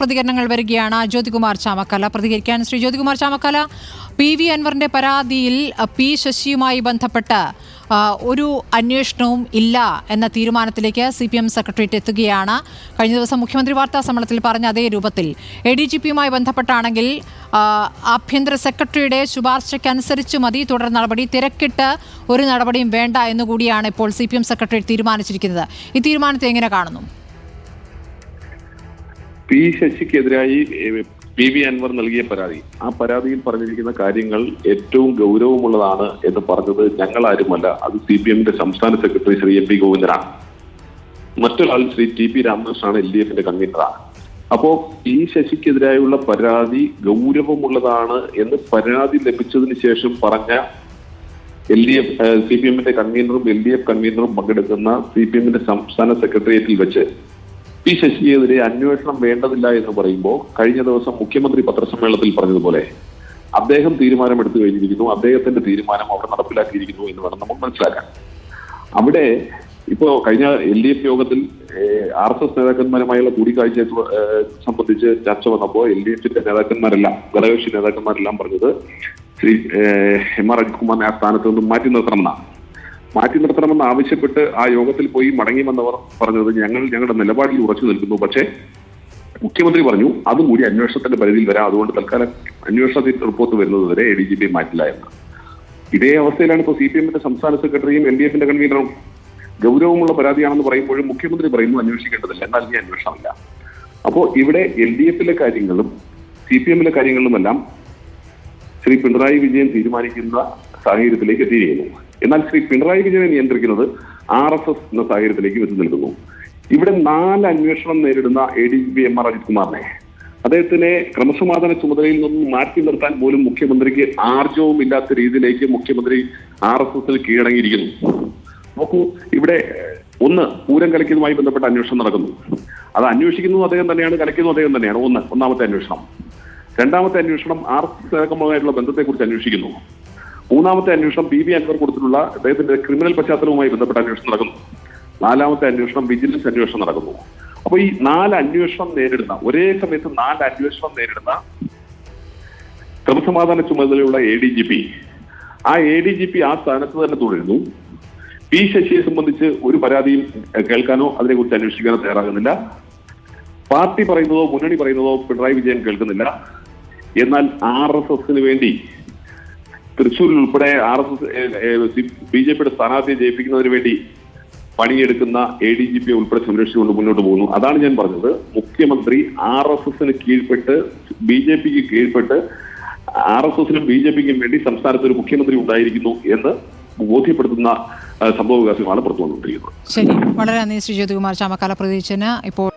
പ്രതികരണങ്ങൾ വരികയാണ് ജ്യോതികുമാർ ചാമക്കല. പ്രതികരിക്കാൻ ശ്രീ ജ്യോതികുമാർ ചാമക്കല. പി വി അൻവറിന്റെ പരാതിയിൽ പി ശശിയുമായി ബന്ധപ്പെട്ട് ഒരു അന്വേഷണവും ഇല്ല എന്ന തീരുമാനത്തിലേക്ക് സി പി എം സെക്രട്ടേറിയറ്റ് എത്തുകയാണ്. കഴിഞ്ഞ ദിവസം മുഖ്യമന്ത്രി വാർത്താ സമ്മേളനത്തിൽ പറഞ്ഞ അതേ രൂപത്തിൽ. എ ഡി ജി പിയുമായി ബന്ധപ്പെട്ടാണെങ്കിൽ ആഭ്യന്തര സെക്രട്ടറിയുടെ ശുപാർശയ്ക്കനുസരിച്ച് മതി തുടർ നടപടി തിരക്കിട്ട് ഒരു നടപടിയും വേണ്ട എന്നുകൂടിയാണ് ഇപ്പോൾ സി പി എം സെക്രട്ടേറിയറ്റ് തീരുമാനിച്ചിരിക്കുന്നത്. ഈ തീരുമാനത്തെ എങ്ങനെ കാണുന്നു? പി ശശിക്കെതിരായി പി വി അൻവർ നൽകിയ പരാതി. ആ പരാതിയിൽ പറഞ്ഞിരിക്കുന്ന കാര്യങ്ങൾ ഏറ്റവും ഗൗരവമുള്ളതാണ് എന്ന് പറഞ്ഞത് ഞങ്ങൾ ആരുമല്ല അത് സി പി എമ്മിന്റെ സംസ്ഥാന സെക്രട്ടറി ശ്രീ എം പി ഗോവിന്ദനാണ്. മറ്റൊരാൾ ശ്രീ ടി പി രാമകൃഷ്ണനാണ് എൽ ഡി എഫിന്റെ കൺവീനറാണ്. അപ്പോ പി ശശിക്കെതിരായുള്ള പരാതി ഗൗരവമുള്ളതാണ് എന്ന് പരാതി ലഭിച്ചതിന് ശേഷം പറഞ്ഞ L D F C P എമ്മിന്റെ കൺവീനറും എൽ ഡി എഫ് കൺവീനറും പങ്കെടുക്കുന്ന സി പി എമ്മിന്റെ സംസ്ഥാന സെക്രട്ടേറിയറ്റിൽ വെച്ച് പി ശശിയെതിരെ അന്വേഷണം വേണ്ടതില്ല എന്ന് പറയുമ്പോൾ കഴിഞ്ഞ ദിവസം മുഖ്യമന്ത്രി പത്രസമ്മേളനത്തിൽ പറഞ്ഞതുപോലെ അദ്ദേഹം തീരുമാനമെടുത്തു കഴിഞ്ഞിരിക്കുന്നു. അദ്ദേഹത്തിന്റെ തീരുമാനം അവിടെ നടപ്പിലാക്കിയിരിക്കുന്നു എന്ന് വേണം നമുക്ക് മനസ്സിലാക്കാൻ. അവിടെ ഇപ്പോ കഴിഞ്ഞ എൽ ഡി എഫ് യോഗത്തിൽ ആർ എസ് എസ് നേതാക്കന്മാരുമായുള്ള കൂടിക്കാഴ്ചയെ സംബന്ധിച്ച് ചർച്ച വന്നപ്പോൾ എൽ ഡി എഫിന്റെ നേതാക്കന്മാരെല്ലാം ഘടകകക്ഷി നേതാക്കന്മാരെല്ലാം പറഞ്ഞത് ശ്രീ എം ആർ അജിത്കുമാറിനെ ആ സ്ഥാനത്ത് നിന്നും മാറ്റി നിർത്തണമെന്നാണ്. മാറ്റി നിർത്തണമെന്ന് ആവശ്യപ്പെട്ട് ആ യോഗത്തിൽ പോയി മടങ്ങി വന്നവർ പറഞ്ഞത് ഞങ്ങൾ ഞങ്ങളുടെ നിലപാടിൽ ഉറച്ചു നിൽക്കുന്നു. പക്ഷേ മുഖ്യമന്ത്രി പറഞ്ഞു അതും കൂടി അന്വേഷണത്തിന്റെ പരിധിയിൽ വരാം. അതുകൊണ്ട് തൽക്കാലം അന്വേഷണത്തിന്റെ റിപ്പോർട്ട് വരുന്നത് വരെ എ ഡി ജി പി മാറ്റില്ല എന്ന്. ഇതേ അവസ്ഥയിലാണ് ഇപ്പോൾ സി പി എമ്മിന്റെ സംസ്ഥാന സെക്രട്ടറിയും എൽ ഡി എഫിന്റെ കൺവീനറും. ഗൗരവമുള്ള പരാതിയാണെന്ന് പറയുമ്പോഴും മുഖ്യമന്ത്രി പറയുന്നു അന്വേഷിക്കേണ്ടതില്ല. എന്നാൽ ഇനി അന്വേഷണമില്ല. അപ്പോൾ ഇവിടെ എൽ ഡി എഫിലെ കാര്യങ്ങളും സി പി എമ്മിലെ കാര്യങ്ങളിലുമെല്ലാം ശ്രീ പിണറായി വിജയൻ തീരുമാനിക്കുന്ന സാഹചര്യത്തിലേക്ക് എത്തിയിരിക്കുന്നു. എന്നാൽ ശ്രീ പിണറായി വിജയനെ നിയന്ത്രിക്കുന്നത് ആർ എസ് എസ് എന്ന സാഹചര്യത്തിലേക്ക് വെച്ച് നിൽക്കുന്നു. ഇവിടെ നാല് അന്വേഷണം നേരിടുന്ന A D G P M R Ajith കുമാറിനെ. അദ്ദേഹത്തിനെ ക്രമസമാധാന ചുമതലയിൽ നിന്നും മാറ്റി നിർത്താൻ പോലും മുഖ്യമന്ത്രിക്ക് ആർജവും ഇല്ലാത്ത രീതിയിലേക്ക് മുഖ്യമന്ത്രി ആർ എസ് എസിൽ കീഴടങ്ങിയിരിക്കുന്നു. നോക്കൂ ഇവിടെ ഒന്ന് പൂരം കലക്കിയതുമായി ബന്ധപ്പെട്ട അന്വേഷണം നടക്കുന്നു. അത് അന്വേഷിക്കുന്നതും അദ്ദേഹം തന്നെയാണ് കലക്കുന്നതും അദ്ദേഹം തന്നെയാണ്. ഒന്ന് ഒന്നാമത്തെ അന്വേഷണം. രണ്ടാമത്തെ അന്വേഷണം ആർ എസ് എസ് നേതാക്കന്മാരുമായിട്ടുള്ള ബന്ധത്തെക്കുറിച്ച് അന്വേഷിക്കുന്നു. മൂന്നാമത്തെ അന്വേഷണം ബി ബി അൻവർ കൊടുത്തിട്ടുള്ള അദ്ദേഹത്തിന്റെ ക്രിമിനൽ പശ്ചാത്തലവുമായി ബന്ധപ്പെട്ട അന്വേഷണം നടക്കുന്നു. നാലാമത്തെ അന്വേഷണം വിജിലൻസ് അന്വേഷണം നടക്കുന്നു. അപ്പൊ ഈ നാല് അന്വേഷണം നേരിടുന്ന ഒരേ സമയത്ത് നാല് അന്വേഷണം നേരിടുന്ന ക്രമസമാധാന ചുമതലയുള്ള എ ഡി ജി പി ആ എ ഡി ജി പി ആ സ്ഥാനത്ത് തന്നെ തുടരുന്നു. പി ശശിയെ സംബന്ധിച്ച് ഒരു പരാതിയും കേൾക്കാനോ അതിനെക്കുറിച്ച് അന്വേഷിക്കാനോ തയ്യാറാകുന്നില്ല. പാർട്ടി പറയുന്നതോ മുന്നണി പറയുന്നതോ പിണറായി വിജയൻ കേൾക്കുന്നില്ല. എന്നാൽ ആർ എസ് എസിന് വേണ്ടി തൃശ്ശൂരിൽ ഉൾപ്പെടെ R S S B J പിയുടെ സ്ഥാനാർത്ഥിയെ ജയിപ്പിക്കുന്നതിന് വേണ്ടി പണിയെടുക്കുന്ന എ ഡി ജി പിയെ ഉൾപ്പെടെ സംരക്ഷിച്ചുകൊണ്ട് മുന്നോട്ട് പോകുന്നു. അതാണ് ഞാൻ പറഞ്ഞത്. മുഖ്യമന്ത്രി ആർ എസ് എസിന് കീഴ്പ്പെട്ട് ബി ജെ പിക്ക് കീഴ്പ്പെട്ട് ആർ എസ് എസിനും ബി ജെ പിക്കും വേണ്ടി സംസ്ഥാനത്ത് ഒരു മുഖ്യമന്ത്രി ഉണ്ടായിരിക്കുന്നു എന്ന് ബോധ്യപ്പെടുത്തുന്ന സംഭവ സംഭവവികാസമാണ് പുറത്തു വന്നുകൊണ്ടിരിക്കുന്നത്. ശരി. വളരെ നന്ദി ശ്രീ ജ്യോതികുമാർ ചാമക്കാല പ്രതീക്ഷന്. ഇപ്പോൾ